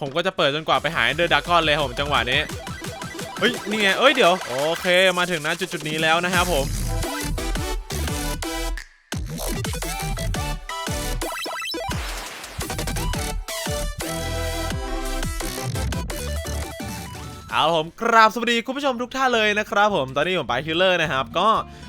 ผมก็จะเปิดจนกว่าไปหายเดอร์ดากอนเลยผมจังหวะนี้ เฮ้ย นี่ไง เอ้ย เดี๋ยว โอเค มาถึงนะจุดจุดนี้แล้วนะครับผม เอาผมกราบสวัสดีคุณผู้ชมทุกท่านเลยนะครับผม ตอนนี้ผมไปคิลเลอร์นะครับ ก็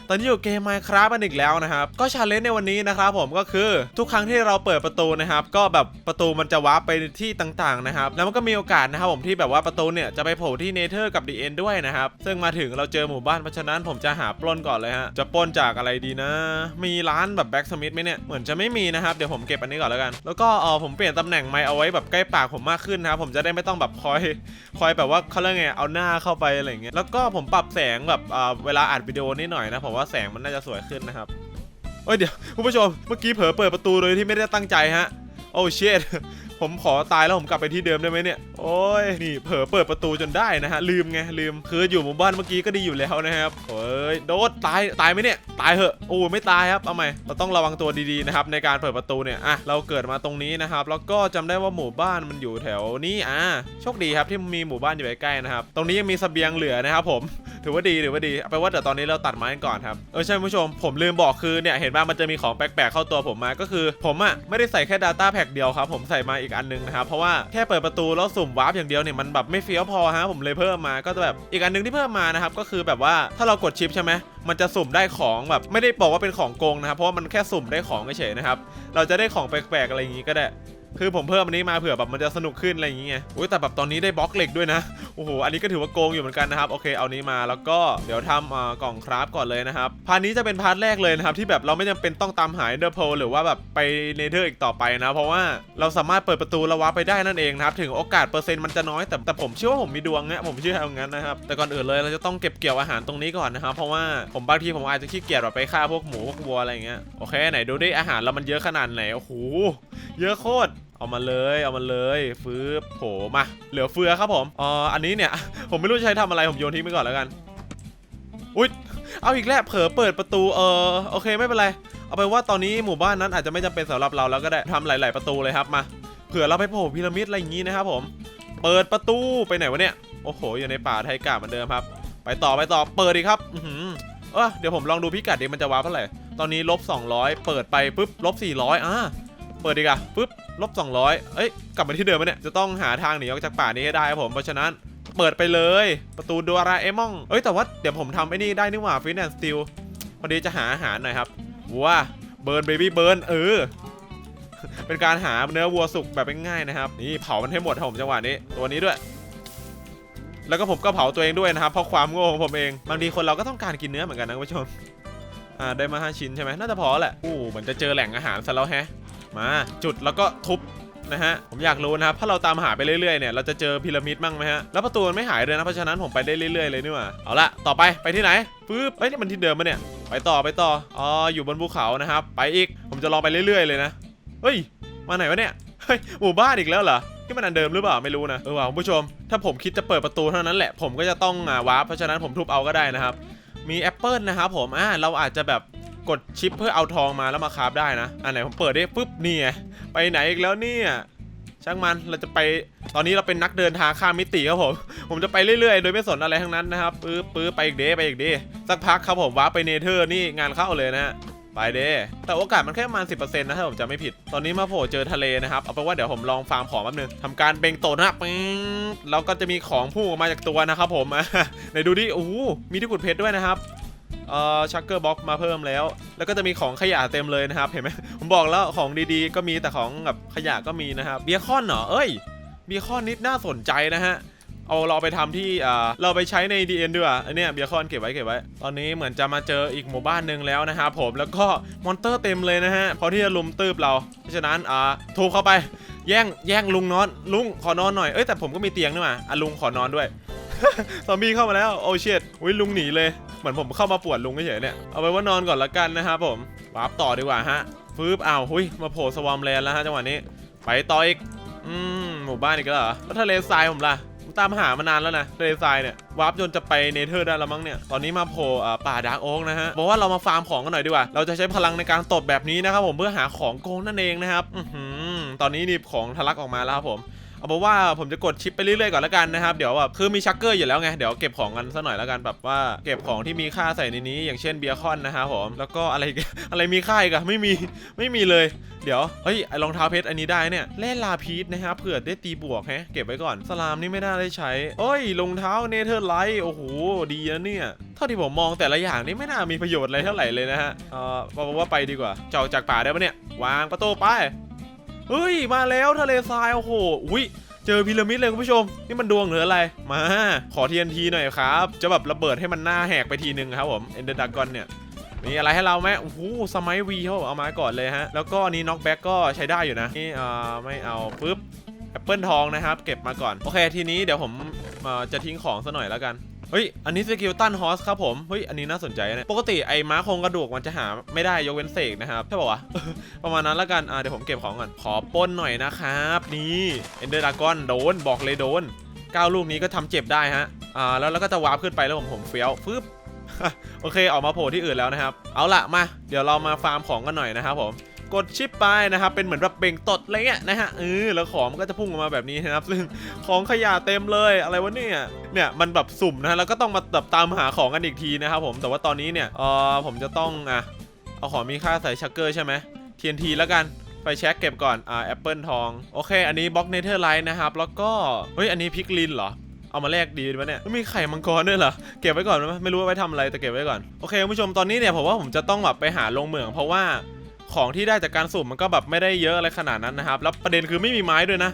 ตอนนี้อยู่เกม Minecraft กันอีกแล้วนะครับ ก็ชาเลนจ์ในวันนี้นะครับผมก็คือทุกครั้งที่เราเปิดประตูนะครับ ก็แบบประตูมันจะวาร์ปไปที่ต่างๆนะครับ แล้วมันก็มีโอกาสนะครับผมที่แบบว่าประตูเนี่ยจะไปโผล่ที่เนเธอร์กับดีเอ็นด้วยนะครับ ซึ่งมาถึงเราเจอหมู่บ้านเพราะฉะนั้นผมจะหาปล้นก่อนเลยฮะจะปล้นจากอะไรดีนะ มีร้านแบบแบ็กสมิธไหมเนี่ยเหมือนจะไม่มีนะครับเดี๋ยวผมเก็บอันนี้ก่อนแล้วกัน แล้วก็เออผมเปลี่ยนตำแหน่งไมค์เอาไว้แบบใกล้ปากผมมากขึ้นนะครับผมจะได้ไม่ต้องแบบคอยคอยแบบว่าเขาเรียกไงเอาหน้าเข้าไปอะไรเงี้ยแล้วก็ผมปรับแสงแบบเวลาอัดวิดีโอนิดหน่อยนะผมว่าแสงมันน่าจะสวยขึ้นนะครับเอ้ยเดี๋ยวคุณผู้ชมเมื่อกี้เผลอเปิดประตูโดยที่ไม่ได้ตั้งใจฮะ โอ้เชดผมขอตายแล้วผมกลับไปที่เดิมได้ไหมเนี่ย โอ้ย นี่เผลอเปิดประตูจนได้นะฮะ ลืมไง ลืม คืออยู่หมู่บ้านเมื่อกี้ก็ดีอยู่แล้วนะครับโอ้ย โดดตาย ตายไหมเนี่ย ตายเหอะ โอ้ไม่ตายครับ เอาใหม่ เราต้องระวังตัวดีๆนะครับในการเปิดประตูเนี่ย อะ เราเกิดมาตรงนี้นะครับ แล้วก็จำได้ว่าหมู่บ้านมันอยู่แถวนี้ อะโชคดีครับที่มีหมู่บ้านอยู่ใกล้ๆนะครับ ตรงนี้ยังมีเสบียงเหลือนะครับผมถือว่าดีถือว่าดีไปว่าเดี๋ยวตอนนี้เราตัดไม้กันก่อนครับเออใช่คุณผู้ชมผมลืมบอกคือเนี่ยเห็นว่ามันจะมีของแปลกๆเข้าตัวผมมาก็คือ ผมอะไม่ได้ใส่แค่ Data Pack เดียวครับผมใส่มาอีกอันนึงนะครับเพราะว่าแค่เปิดประตูแล้วสุ่มวาร์ปอย่างเดียวเนี่ยมันแบบไม่เฟี้ยวพอฮะผมเลยเพิ่มมาก็จะแบบอีกอันนึงที่เพิ่มมานะครับก็คือแบบว่าถ้าเรากดชิปใช่ไหมมันจะสุ่มได้ของแบบไม่ได้บอกว่าเป็นของโกงนะครับเพราะว่ามันแค่สุ่มได้ของเฉยๆนะครับเราจะได้ของแปลกๆอะไรอย่างงี้ก็ได้ คือผมเพิ่มอันนี้มาเผื่อแบบมันจะสนุกขึ้นอะไรอย่างเงี้ยอุ้ยแต่แบบตอนนี้ได้บล็อกเหล็กด้วยนะ โอ้โห อันนี้ก็ถือว่าโกงอยู่เหมือนกันนะครับ โอเค เอานี้มาแล้วก็เดี๋ยวทำอ่อกล่องคราฟก่อนเลยนะครับ พาร์ทนี้จะเป็นพาร์ทแรกเลยนะครับ ที่แบบเราไม่จำเป็นต้องตามหาเดอร์โพหรือว่าแบบไปเนเธอร์อีกต่อไปนะ เพราะว่าเราสามารถเปิดประตูล้ววาร์ปไปได้นั่นเองนะครับ ถึงโอกาสเปอร์เซ็นต์มันจะน้อย แต่แต่ผมเชื่อว่าผมมีดวงนะผมเชื่ออย่างั้นนะครับแต่ก่อนอื่นเลยเราจะต้องเก็บเกี่ยวอาหารตรงนี้ก่อนนะครับ เพราะว่าผมบางทีผมอาจจะขี้เกียจแบบไปฆ่าพวกหมูพวกวัวอะไรเงี้ยโอเคไหนดูดิอาหารเรามันเยอะขนาดไหนโอ้โหเยอะโคตร เอามาเลยเอามาเลยฟื้บโผมา เหลือเฟือครับผมอ๋ออันนี้เนี่ย ผมไม่รู้จะใช้ทำอะไรผมโยนทิ้งไปก่อนแล้วกันอุ๊ยเอาอีกแล้วเผลอเปิดประตูเออโอเคไม่เป็นไรเอาไปนว่าตอนนี้หมู่บ้านนั้นอาจจะไม่จำเป็นสำหรับเราแล้วก็ได้ทำหลาย ๆ ประตูเลยครับมาเผื่อเราไปโผล่พีระมิดอะไรอย่างงี้นะครับผม เปิดประตูไปไหนวะเนี่ยโอ้โหอยู่ในป่าไทยกาเหมือนเดิมครับ ไปต่อไปต่อเปิดดีครับอืเออเดี๋ยวผมลองดูพิกัดดิมันจะว้าเท่าไหร่ตอนนี้ลบ200 เปิดไปปุ๊บลบ400อ่า เปิดดีกว่าปุ๊บลบ200 เอ้ย กลับมาที่เดิมเนี่ย จะต้องหาทางหนีออกจากป่านี้ให้ได้ครับผม เพราะฉะนั้นเปิดไปเลย ประตูโดราเอมอนเอ้ย แต่ว่าเดี๋ยวผมทำไอ้นี่ได้นี่หว่าฟินแอนสติลพอดีจะหาอาหารหน่อยครับวัวเบิร์นเบบี้เบิร์นเออ เป็นการหาเนื้อวัวสุกแบบง่ายๆนะครับ นี่เผามันให้หมดครับผมจังหวะนี้ ตัวนี้ด้วย แล้วก็ผมก็เผาตัวเองด้วยนะครับ เพราะความโง่ของผมเอง บางทีคนเราก็ต้องการกินเนื้อเหมือนกันนะคุณผู้ชม อ่า ได้มาห้าชิ้นใช่ไหมน่าจะพอแหละ อู้เหมือนจะเจอแหล่งอาหารซะแล้วแฮะ มาจุดแล้วก็ทุบนะฮะผมอยากรู้นะครับถ้าเราตามหาไปเรื่อยๆเนี่ยเราจะเจอพีระมิดมั่งไหมฮะแล้วประตูมันไม่หายเลยนะเพราะฉะนั้นผมไปได้เรื่อยๆเลยนี่หว่าเอาละต่อไปไปที่ไหนปึ๊บเอ้ยนี่มันที่เดิมปะเนี่ยไปต่อไปต่ออ๋ออยู่บนภูเขานะครับไปอีกผมจะลองไปเรื่อยๆเลยนะเฮ้ยมาไหนวะเนี่ยเฮ้ยหมู่บ้านอีกแล้วเหรอที่มันอันเดิมหรือเปล่าไม่รู้นะเออว่ะคุณผู้ชม ถ้าผมคิดจะเปิดประตูเท่านั้นแหละผมก็จะต้องอ่าวาร์ปเพราะฉะนั้นผมทุบเอาก็ได้นะครับมีแอปเปิลนะครับผมอ่าเราอาจจะแบบ กดชิปเพื่อเอาทองมาแล้วมาคราฟได้นะ อันไหนผมเปิดได้ปุ๊บนี่ไงไปไหนอีกแล้วเนี่ยช่างมันเราจะไปตอนนี้เราเป็นนักเดินทางข้ามมิติครับผม ผมจะไปเรื่อยๆ โดยไม่สนอะไรทั้งนั้นนะครับปื๊บปื๊บไปอีกเดย์ไปอีกเดย์สักพักครับผมว้าร์ปไปเนเธอร์นี่งานเข้าเลยนะฮะไปเดย์แต่โอกาสมันแค่ประมาณ10%นะถ้าผมจำไม่ผิด ตอนนี้มาโผล่เจอทะเลนะครับ เอาเป็นว่าเดี๋ยวผมลองฟาร์มของแป๊บนึงทำการเบ่งโตนะปิ้งแล้วก็จะมีของพุ่งออกมาจากตัวนะครับผมอะไหนดูดิโอ้โหมีที่ขุดเพชรด้วยนะครับ เอ่อชักเกอร์บ็อกมาเพิ่มแล้ว แล้วก็จะมีของขยะเต็มเลยนะครับ เห็นไหมผมบอกแล้วของดีๆ ก็มีแต่ของแบบขยะก็มีนะครับเบียคอนเหรอเอ้ยเบียคอนนิดน่าสนใจนะฮะเอาเราไปทำที่อ่าเราไปใช้ใน DN ด้วยอันเนี้ยเบียคอนเก็บไว้เก็บไว้ ตอนนี้เหมือนจะมาเจออีกหมู่บ้านหนึ่งแล้วนะครับผมแล้วก็มอนเตอร์เต็มเลยนะฮะพอที่จะลุมตืบเรา เพราะฉะนั้นอ่าทุบเข้าไปแย่งแย่งลุงนอน ลุงขอนอนหน่อยเอ้ยแต่ผมก็มีเตียงนี่หว่าอะลุงขอนอนด้วยซอมบี้เข้ามาแล้วโอ้เชิดอุ้ยลุงหนีเลย เหมือนผมเข้ามาปวดลุงเฉยๆเนี่ย เอาไปว่านอนก่อนละกันนะครับผมวาร์ปต่อดีกว่าฮะฟืบอ้าวหุยมาโผล่สวอมแลนด์แล้วฮะจังหวะนี้ ไปต่ออีก อืมหมู่บ้านอีกแล้วเหรอแล้วทะเลทรายผมล่ะตามหามานานแล้วนะทะเลทรายเนี่ยวาร์ปจนจะไปเนเธอร์ได้แล้วมั้งเนี่ย ตอนนี้มาโผล่ป่าดาร์กโอ๊กนะฮะ บอกว่าเรามาฟาร์มของกันหน่อยดีกว่า เราจะใช้พลังในการตดแบบนี้นะครับผมเพื่อหาของโกงนั่นเองนะครับ อือหือตอนนี้นี่ของทะลักออกมาแล้วครับผม เอาเป็นว่าผมจะกดชิปไปเรื่อยๆก่อนแล้วกันนะครับเดี๋ยวแบบคือมีชักเกอร์อยู่แล้วไงเดี๋ยวเก็บของกันสักหน่อยแล้วกันแบบว่าเก็บของที่มีค่าใส่ในนี้ อย่างเช่นเบียร์คอนนะครับผมแล้วก็อะไรอะไรมีค่าอีกอะไม่มีไม่มีเลยเดี๋ยวเฮ้ยรองเท้าเพชรอันนี้ได้เนี่ยเล่นลาพีชนะครับเผื่อได้ตีบวกแฮะเก็บไว้ก่อนสลามนี่ไม่น่าได้ใช้เอ้ยรองเท้าเนเธอร์ไลท์โอ้โหดีนะเนี่ยเท่าที่ผมมองแต่ละอย่างนี่ไม่น่ามีประโยชน์อะไรเท่าไหร่เลยนะฮะเออบอกว่าไปดีกว่าเจะจากป่าได้ปะเนี่ยวางประตูไป เฮ้ยมาแล้วทะเลทรายโอ้โหอุ้ยเจอพีระมิดเลยคุณผู้ชม นี่มันดวงหรืออะไร มา ขอ TNT หน่อยครับ จะแบบระเบิดให้มันหน้าแหกไปทีนึงครับผมเอนเดอร์ดากอนเนี่ยมีอะไรให้เราไหมโอ้โหสมัยวีเขาเอามาก่อนเลยฮะ แล้วก็อันนี้น็อกแบ็กก็ใช้ได้อยู่นะนี่อ่อไม่เอาปุ๊บแอปเปิลทองนะครับ เก็บมาก่อน โอเค ทีนี้เดี๋ยวผมจะทิ้งของซะหน่อยแล้วกัน เฮ้ย อันนี้สกิลตันฮอสครับผม เฮ้ย อันนี้น่าสนใจนะปกติไอ้ม้าโครงกระดูกมันจะหาไม่ได้ยกเว้นเสกนะครับ ใช่ป่าวะ ประมาณนั้นแล้วกัน อ่าเดี๋ยวผมเก็บของก่อน ขอป้นหน่อยนะครับ นี่เอนเดอร์ดากอนโดน บอกเลยโดนก้าลูกนี้ก็ทำเจ็บได้ฮะ อ่า แล้วเราก็จะวาร์ปขึ้นไปแล้วผมผมเฟี้ยวฟึบโอเค ออกมาโผล่ที่อื่นแล้วนะครับ เอาละมา เดี๋ยวเรามาฟาร์มของกันหน่อยนะครับผม กดชิปไปนะครับเป็นเหมือนแบบเบ่งตดอะไรเงี้ยนะฮะเออแล้วของมันก็จะพุ่งออกมาแบบนี้นะครับ ซึ่งของขยะเต็มเลยอะไรวะเนี่ยเนี่ยมันแบบสุ่มนะแล้วก็ต้องมาแบบตามหาของกันอีกทีนะครับผมแต่ว่าตอนนี้เนี่ยเออผมจะต้องอะเอาของมีค่าใส่ชักเกอร์ใช่ไหม TNT แล้วกันไปเช็คเก็บก่อนอ่าแอปเปิลทองโอเค อันนี้บล็อกเนเธอร์ไลท์นะครับแล้วก็เฮ้ยอันนี้พิกลินเหรอเอามาแลกดีไหมเนี่ยไม่มีไข่มังกรด้วยเหรอ เก็บไว้ก่อนไหมไม่รู้ว่าไว้ทำอะไรแต่เก็บไว้ก่อน โอเคคุณผู้ชมตอนนี้เนี่ยผมว่าผมจะต้องแบบไปหาลงเหมืองเพราะว่า ของที่ได้จากการสุ่มมันก็แบบไม่ได้เยอะอะไรขนาดนั้นนะครับ แล้วประเด็นคือไม่มีไม้ด้วยนะ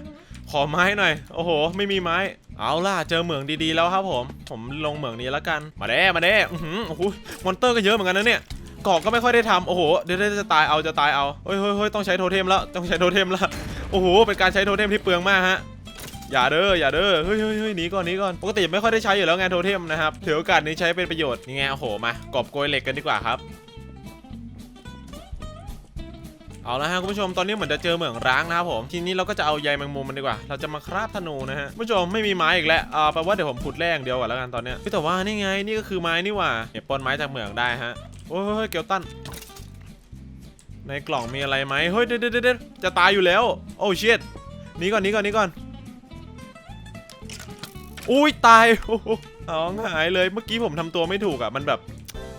ขอไม้หน่อย โอ้โห ไม่มีไม้ เอาล่ะ เจอเหมืองดีๆแล้วครับผม ผมลงเหมืองนี้แล้วกัน มาเด้มาเด้อื้อหือโอ้โห มอนเตอร์ก็เยอะเหมือนกันนะเนี่ยกาะก็ไม่ค่อยได้ทำโอ้โห เดี๋ยวจะตายเอาจะตายเอาเฮ้ยเฮ้ยเฮ้ยต้องใช้โทเทมแล้ว ต้องใช้โทเทมแล้ว โอ้โห เป็นการใช้โทเทมที่เปลืองมากฮะ อย่าเด้อ อย่าเด้อ เฮ้ยเฮ้ยเฮ้ยหนีก่อนหนีก่อน ปกติไม่ค่อยได้ใช้อยู่แล้วไงโทเทมนะครับ ถือโอกาสนี้ใช้เป็นประโยชน์นี่ไง โอ้โห มากอบโกยเหล็กกันดีกว่าครับ เอาละฮะคุณผู้ชมตอนนี้เหมือนจะเจอเหมืองร้างนะครับผมทีนี้เราก็จะเอาใยแมงมุมมันดีกว่า เราจะมาคราบธนูนะฮะคุณผู้ชมไม่มีไม้อีกแล้วอ่าแปลว่าเดี๋ยวผมขุดแร่อย่างเดียวก่อนแล้วกันตอนเนี้ยเฮ้ยแต่ว่านี่ไงนี่ก็คือไม้นี่หว่าเนี่ยปนไม้จากเหมืองได้ฮะโอ้ยเฮ้ยเกลตันในกล่องมีอะไรไหมเฮ้ยเด็ดเด็ดจะตายอยู่แล้ว โอ้เชิดหนีก่อนหนีก่อนหนีก่อนอุ้ยตายโอ้โหอ๋อหายเลยเมื่อกี้ผมทำตัวไม่ถูกอะมันแบบ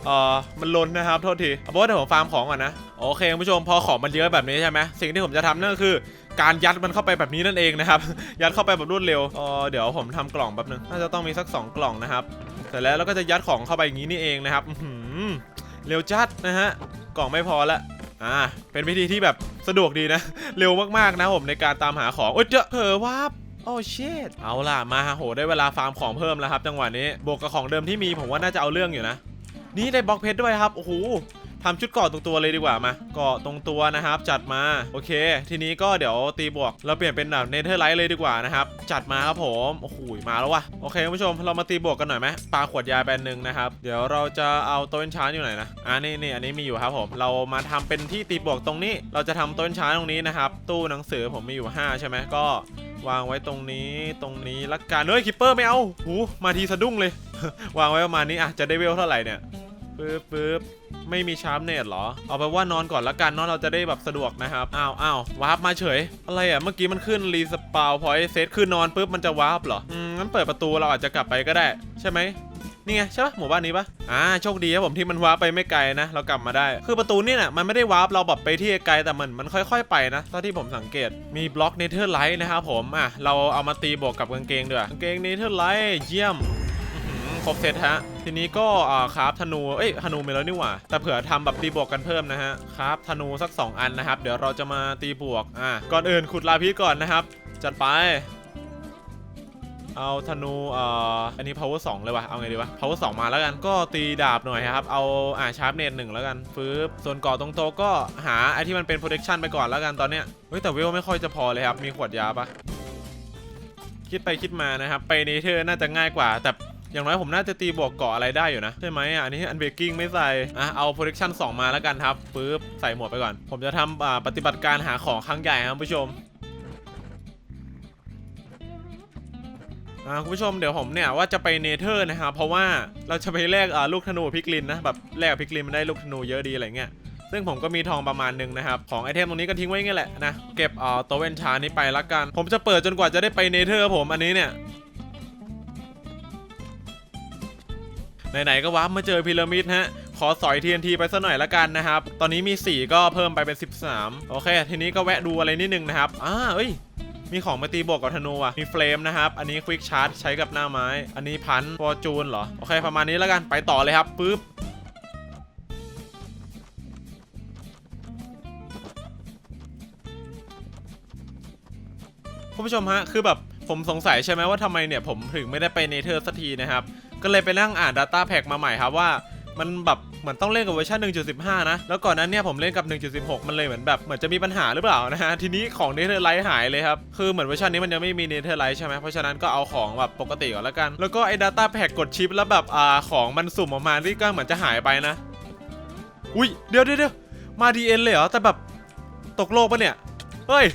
เอ่อมันลนนะครับโทษทีเอาเป็นว่าเดี๋ยวผมฟาร์มของก่อนนะโอเคคุณผู้ชมพอของมันเยอะแบบนี้ใช่ไหมสิ่งที่ผมจะทำนั่นก็คือการยัดมันเข้าไปแบบนี้นั่นเองนะครับ ยัดเข้าไปแบบรวดเร็วเออเดี๋ยวผมทำกล่องแป๊บนึงน่าจะต้องมีสัก 2 กล่องนะครับเสร็จแล้วเราก็จะยัดของเข้าไปอย่างนี้นี่เองนะครับอืเร็วจัดนะฮะกล่องไม่พอละอ่าเป็นวิธีที่แบบสะดวกดีนะ เร็วมากๆนะผมในการตามหาของโอ้ยเจอเผลอวับโอ้เชดเอาล่ะมาโหได้เวลาฟาร์มของเพิ่มแล้วครับ จังหวะนี้บวกกับของเดิมที่มีผมว่าน่าจะเอาเรื่องอยู่นะ นี่ได้บล็อกเพชรด้วยครับโอ้โหทำชุดเกาะตรงตัวเลยดีกว่ามาเกาะตรงตัวนะครับ จัดมาโอเค ทีนี้ก็เดี๋ยวตีบวก เราเปลี่ยนเป็นแบบเนเธอร์ไลท์เลยดีกว่านะครับ จัดมาครับผมโอ้โหมาแล้ววะโอเคคุณผู้ชมเรามาตีบวกกันหน่อยไหมปลาขวดยาแบนหนึ่งนะครับ เดี๋ยวเราจะเอาต้นช้างอยู่ไหนนะอ่านี่นี่อันนี้มีอยู่ครับผม เรามาทำเป็นที่ตีบวกตรงนี้ เราจะทำต้นช้างตรงนี้นะครับ ตู้หนังสือผมมีอยู่ 5 ใช่ไหมก็วางไว้ตรงนี้ตรงนี้ละกันเฮ้ยคิปเปอร์ไม่เอาหูมาทีสะดุ้งเลย วางไว้ประมาณนี้อะจะได้เวลเท่าไหร่เนี่ย ปึ๊บปึ๊บไม่มีชาร์ปเนตเหรอ เอาไปนว่านอนก่อนละกันเนอนเราจะได้แบบสะดวกนะครับ อ้าวอ้าววาร์ปมาเฉย อะไรอะ เมื่อกี้มันขึ้นรีสปาวพอยเซตคือนอนปุ๊บมันจะวาร์ปเหรอ อืมงั้นเปิดประตูเราอาจจะกลับไปก็ได้ ใช่ไหมนี่ไงใช่ปะหมู่บ้านนี้ปะอ่าโชคดีครับผมที่มันวาร์ปไปไม่ไกลนะ เรากลับมาได้ คือประตูนี่น่ะมันไม่ได้วาร์ปเราแบบไปที่ไกลแต่มันมันค่อยๆไปนะเท่าที่ผมสังเกตมีบล็อกเนเธอร์ไลท์นะครับผมอะเราเอามาตีบวกกับกางเกงด้วยกางเกงเนเธอร์ไลท์เยี่ยม ครบเซตฮะ ทีนี้ก็อ่าคราฟธนู เอ้ยธนูมีแล้วนี่หว่า แต่เผื่อทำแบบตีบวกกันเพิ่มนะฮะคราฟธนูสัก 2 อันนะครับ เดี๋ยวเราจะมาตีบวก อะก่อนอื่นขุดลาพิษก่อนนะครับ จัดไป เอาธนูเอ่ออันนี้ power 2 เลยวะเอาไงดีวะ power 2 มาแล้วกัน ก็ตีดาบหน่อยครับ เอาอ่าชาร์ปเนตหนึ่งแล้วกันฟืบส่วนกาะตรงโตก็หาไอที่มันเป็น protection ไปก่อนแล้วกันตอนเนี้ย เฮ้ยแต่เวลไม่ค่อยจะพอเลยครับ มีขวดยาปะคิดไปคิดมานะครับ ไปเนเธอร์น่าจะง่ายกว่า แต่ อย่างน้อยผมน่าจะตีบวกเกาะอะไรได้อยู่นะใช่ไหมอะอันนี้อันเบกกิ้งไม่ใส่อะเอา protection 2มาแล้วกันครับปึ๊บใส่หมวกไปก่อน ผมจะทำอ่าปฏิบัติการหาของครั้งใหญ่ครับผู้ชมอ่าคุณผู้ชมเดี๋ยวผมเนี่ยว่าจะไปเนเธอร์นะครับเพราะว่าเราจะไปแลกอ่าลูกธนูพิกลินนะแบบแลกพิกลินมันได้ลูกธนูเยอะดีอะไรเงี้ยซึ่งผมก็มีทองประมาณหนึ่งนะครับ ของไอเทมตรงนี้ก็ทิ้งไว้งี้แหละนะ เก็บเอ่อตัวเวนชานี้ไปละกัน ผมจะเปิดจนกว่าจะได้ไปเนเธอร์ผมอันนี้เนี่ย ไหนๆก็ว้ามาเจอพีระมิดฮะขอสอย TNT ไปสักหน่อยละกันนะครับ ตอนนี้มี 4 ก็เพิ่มไปเป็น 13 โอเค ทีนี้ก็แวะดูอะไรนิดนึงนะครับอ่าเอ้ยมีของมาตีบวกกับธนูอะ มีเฟลมนะครับ อันนี้ควิกชาร์จใช้กับหน้าไม้ อันนี้พันฟอร์จูนเหรอ โอเค ประมาณนี้แล้วกัน ไปต่อเลยครับปึ๊บ คุณผู้ชมฮะ คือแบบ ผมสงสัยใช่ไหมว่าทำไมเนี่ยผมถึงไม่ได้ไปเนเธอร์สักทีนะครับ ก็เลยไปนั่งอ่าน Data Pack มาใหม่ครับว่ามันแบบเหมือนต้องเล่นกับเวอร์ชัน1.15 นะ แล้วก่อนนั้นเนี่ยผมเล่นกับ 1.16 มันเลยเหมือนแบบเหมือนจะมีปัญหาหรือเปล่านะฮะ ทีนี้ของเนเธอร์ไลท์หายเลยครับ คือเหมือนเวอร์ชันนี้มันยังไม่มีเนเธอร์ไลท์ใช่ไหมเพราะฉะนั้นก็เอาของแบบปกติก่อนแล้วกัน แล้วก็ไอ้ Data Pack กดชิปแล้วแบบอ่าของมันสุ่มออกมาที่ก็เหมือนจะหายไปนะ อุ้ยเดี๋ยวเดี๋ยวเดี๋ยวมาดีเอ็นเลยเหรอแต่แบบตกโลกปะเนี่ยเฮ้ย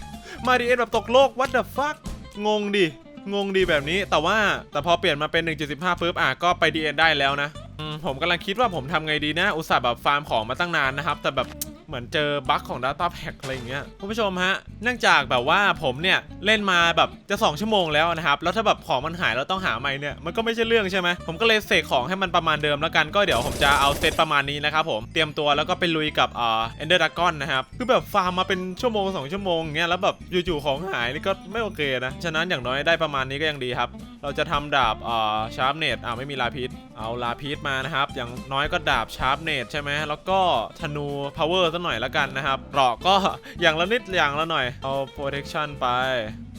มาดีเอ็นแบบตกโลก what the fuck งงดิ งงดีแบบนี้ แต่ว่าแต่พอเปลี่ยนมาเป็น 1.15ปุ๊บอะก็ไปดีเอ็นได้แล้วนะ อืมผมกำลังคิดว่าผมทำไงดีนะ อุตส่าห์แบบฟาร์มของมาตั้งนานนะครับ แต่แบบ เหมือนเจอบั๊กของ Data Pack อะไรอย่างเงี้ยคุณผู้ชมฮะเนื่องจากแบบว่าผมเนี่ยเล่นมาแบบจะ 2 ชั่วโมงแล้วนะครับแล้วถ้าแบบของมันหายแล้วต้องหาใหม่เนี่ยมันก็ไม่ใช่เรื่องใช่ไหมผมก็เลยเสกของให้มันประมาณเดิมแล้วกันก็เดี๋ยวผมจะเอาเซตประมาณนี้นะครับผมเตรียมตัวแล้วก็ไปลุยกับเอ่อ Ender Dragon นะครับคือแบบฟาร์มมาเป็นชั่วโมง 2 ชั่วโมงเงี้ยแล้วแบบอยู่ๆของหายนี่ก็ไม่โอเคนะฉะนั้นอย่างน้อยได้ประมาณนี้ก็ยังดีครับ เราจะทำดาบเอ่อชาร์ปเนตอ่าไม่มีลาพิษเอาลาพิษมานะครับ อย่างน้อยก็ดาบชาร์ปเนตใช่ไหมแล้วก็ธนูพาวเวอร์สักหน่อยละกันนะครับเกราะก็อย่างละนิดอย่างละหน่อย เอา protection ไป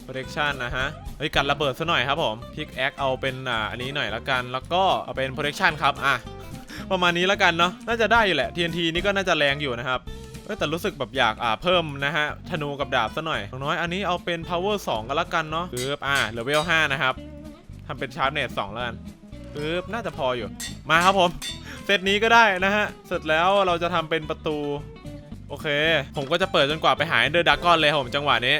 protection นะฮะเฮ้ยกันระเบิดซะหน่อยครับผมพิกแอคเอาเป็นอ่าอันนี้หน่อยละกัน แล้วก็เอาเป็น protection ครับอะประมาณนี้ละกันเนาะน่าจะได้อยู่แหละ TNT นี่ก็น่าจะแรงอยู่นะครับเอ้ยแต่รู้สึกแบบอยากอ่าเพิ่มนะฮะธนูกับดาบซะหน่อยอย่างน้อยอันนี้เอาเป็น power 2กันละกันเนาะปึ๊บอ่าเลเวล5นะครับ ทำเป็นชาร์ปเนต2แล้วกันปึ๊บน่าจะพออยู่ มาครับผม เซตนี้ก็ได้นะฮะ เสร็จแล้วเราจะทำเป็นประตู โอเค ผมก็จะเปิดจนกว่าไปหาเดอร์ดักกอนเลยผมจังหวะนี้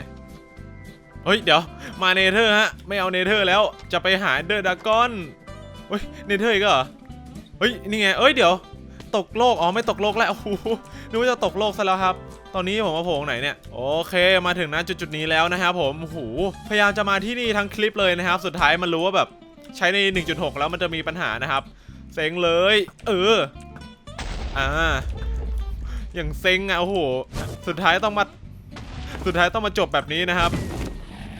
เฮ้ย เดี๋ยว มาเนเธอร์ฮะ ไม่เอาเนเธอร์แล้ว จะไปหาเดอร์ดักกอนเฮ้ย เนเธอร์อีกเหรอ เฮ้ย นี่ไง เอ้ย เดี๋ยว ตกโลก อ๋อ ไม่ตกโลกแล้ว โอ้โหนึกว่าจะตกโลกซะแล้วครับ ตอนนี้ผมมาโผล่ตรงไหนเนี่ย โอเค มาถึงนะจุดจุดนี้แล้วนะครับผมโอ้โหพยายามจะมาที่นี่ทั้งคลิปเลยนะครับ สุดท้ายมันรู้ว่าแบบใช้ใน 1.6 แล้วมันจะมีปัญหานะครับ เซ็งเลย เออ อ่า อย่างเซ็งอะ โอ้โห สุดท้ายต้องมา สุดท้ายต้องมาจบแบบนี้นะครับ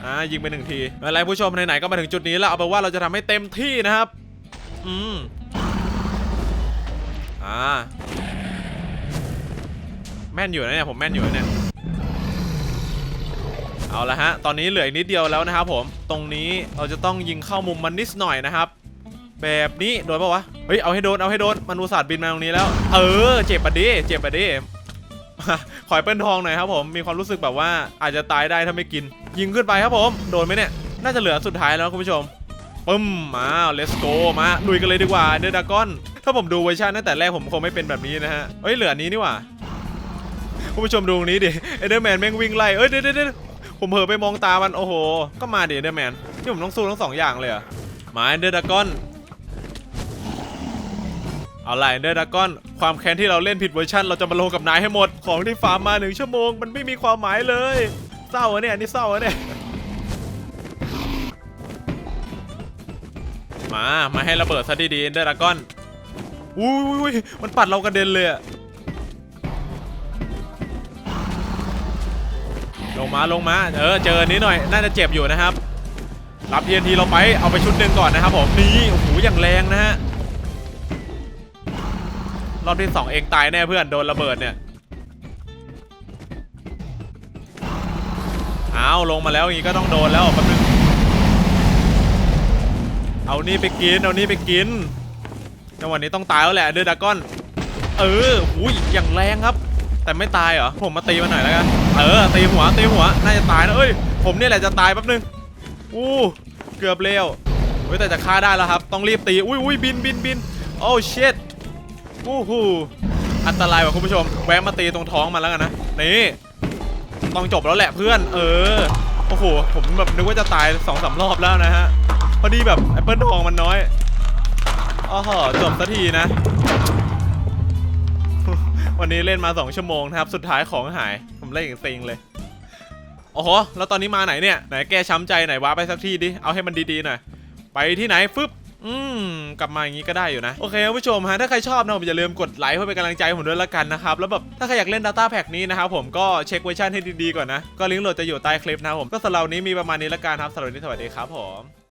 อ่ายิงไปหนึ่งทีอะไรผู้ชมไหนๆก็มาถึงจุดนี้แล้วเอาเป็นว่าเราจะทำให้เต็มที่นะครับ อืม อ่าแม่นอยู่นะเนี่ยผมแม่นอยู่นะเนี่ยเอาละฮะ ตอนนี้เหลืออีกนิดเดียวแล้วนะครับผม ตรงนี้เราจะต้องยิงเข้ามุมมันนิดหน่อยนะครับ แบบนี้โดนปะวะ เฮ้ย เอาให้โดน เอาให้โดน มันอุตส่าห์บินมาตรงนี้แล้ว เออ เจ็บปะดิ เจ็บปะดิ ขอให้เปิ้ลทองหน่อยครับผม มีความรู้สึกแบบว่าอาจจะตายได้ถ้าไม่กิน ยิงขึ้นไปครับผม โดนไหมเนี่ย น่าจะเหลือสุดท้ายแล้วคุณผู้ชมปึ้มมา let's go มา ลุยกันเลยดีกว่า เดอร์ดากอน ถ้าผมดูเวอร์ชันตั้งแต่แรกผมคงไม่เป็นแบบนี้นะฮะเฮ้ยเหลืออันนี้นี่หว่าคุณผู้ชมดูตรงนี้ดิเอเดอร์แมนแม่งวิ่งไล่เอ้ยเดี๋ยวเดี๋ยวเดี๋ยวผมเผลอไปมองตามันโอ้โห ก็มาดิเอเดอร์แมนที่ผมต้องสู้ทั้งสองอย่างเลยอะมาเดอร์ดากอนเอาล่ะเดอร์ดากอน ความแค้นที่เราเล่นผิดเวอร์ชันเราจะมาลงกับนายให้หมดของที่ฟาร์มมาหนึ่งชั่วโมง มันไม่มีความหมายเลยเศร้าเนี่ยนี่เศร้าเนี่ยมา มาให้ระเบิดซะดีๆเดอร์ดากอน อุ้ยมันปัดเรากระเด็นเลยอะลงมาลงมา เออ เจอนี้หน่อย น่าจะเจ็บอยู่นะครับ รับ TNT เราไป เอาไปชุดหนึ่งก่อนนะครับผม นี่ โอ้โห อย่างแรงนะฮะ รอบที่สองเองตายแน่เพื่อน โดนระเบิดเนี่ย เอาลงมาแล้วอย่างงี้ก็ต้องโดนแล้วแป๊บนึง เอานี่ไปกิน เอานี่ไปกิน จังหวะนี้ต้องตายแล้วแหละเดอร์ดากอน เออหุยอย่างแรงครับ แต่ไม่ตายเหรอ ผมมาตีมันหน่อยแล้วกัน เออ ตีหัว ตีหัว น่าจะตายนะเอ้ย ผมเนี่ยแหละจะตายแป๊บนึง อู้ เกือบเร็วเฮ้ยแต่จะฆ่าได้แล้วครับ ต้องรีบตี อุ้ยอุ้ยบินบินบินโอ้เชิดอู้หูอันตรายว่ะคุณผู้ชม แวะมาตีตรงท้องมันแล้วกันนะ นี่ ต้องจบแล้วแหละเพื่อน เออ โอ้โห ผมแบบนึกว่าจะตายสองสามรอบแล้วนะฮะ พอดีแบบแอปเปิลทองมันน้อย โอ๋อจบสักทีนะ วันนี้เล่นมา2ชั่วโมงนะครับ สุดท้ายของหาย ผมเล่นอย่างเซ็งเลย โอ้โห แล้วตอนนี้มาไหนเนี่ย ไหนแกช้ำใจไหนว้าไปสักที่ดิ เอาให้มันดีๆหน่อย ไปที่ไหนฟึบอืม กลับมาอย่างนี้ก็ได้อยู่นะ โอเคคุณผู้ชมฮะ ถ้าใครชอบนะผมอย่าลืมกดไลค์เพื่อเป็นกำลังใจผมด้วยละกันนะครับ แล้วแบบถ้าใครอยากเล่น Data Pack นี้นะครับผมก็เช็คเวอร์ชันให้ดีๆก่อนนะ ก็ลิงก์โหลดจะอยู่ใต้คลิปนะครับผม ก็สำหรับวันนี้มีประมาณนี้ละกันครับสำหรับวันนี้สวัสดีครับผม